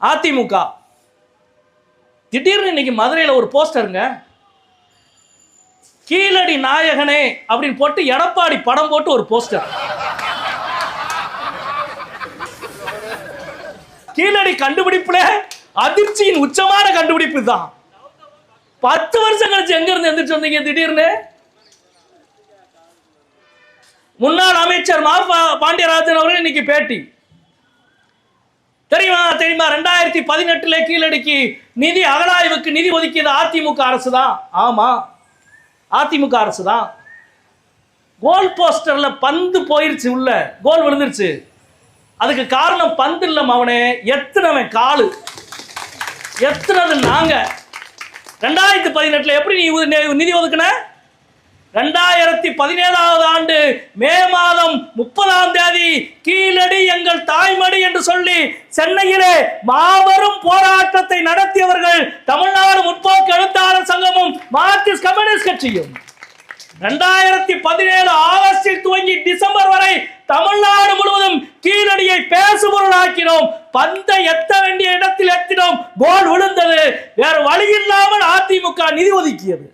அதிமுக. திடீர்னு இன்னைக்கு மதுரையில் ஒரு போஸ்டருங்க. கீழடி நாயகனே அப்படின்னு போட்டு எடப்பாடி படம் போட்டு ஒரு போஸ்டர். கீழடி கண்டுபிடிப்புல அதிர்ச்சியின் உச்சமான கண்டுபிடிப்பு தான். பத்து வருஷம் கழிச்சு எங்க இருந்து எந்திரிச்சு வந்தீங்க திடீர்னு? முன்னாள் அமைச்சர் மா பா- பாண்டியராஜன் அவர்கள் இன்னைக்கு பேட்டி. தெரியுமா தெரியுமா? ரெண்டாயிரத்தி பதினெட்டுல கீழடிக்கு நிதி அகலாய்வுக்கு நிதி ஒதுக்கியது அதிமுக அரசு தான் ஆமா. அதிமுக அரசு தான் கோல் போஸ்டர்ல பந்து போயிருச்சு உள்ள. கோல் விழுந்துருச்சு. அதுக்கு காரணம் பந்து இல்ல அவனே. எத்தனவன் காலு. எத்தனது நாங்க. ரெண்டாயிரத்தி பதினெட்டுல எப்படி நீ உ- நிதி ஒதுக்குன? ரெண்டாயிரத்தி பதினேழாவது ஆண்டு மே மாதம் முப்பதாம் தேதி கீழடி எங்கள் தாய்மடி என்று சென்னையிலே மாபெரும் போராட்டத்தை நடத்தியவர்கள் தமிழ்நாடு முற்போக்கு எழுத்தாளர் சங்கமும் மார்க்சிஸ்ட் கம்யூனிஸ்ட் கட்சியும். இரண்டாயிரத்தி பதினேழு ஆகஸ்டில் துவங்கி டிசம்பர் வரை தமிழ்நாடு முழுவதும் கீழடியை பேசுபொருளாக்கினோம். பந்தை எத்த வேண்டிய இடத்தில் எத்தினோம். கோல் விழுந்தது. வேறு வழி இல்லாமல் அதிமுக நிதி ஒதுக்கியது.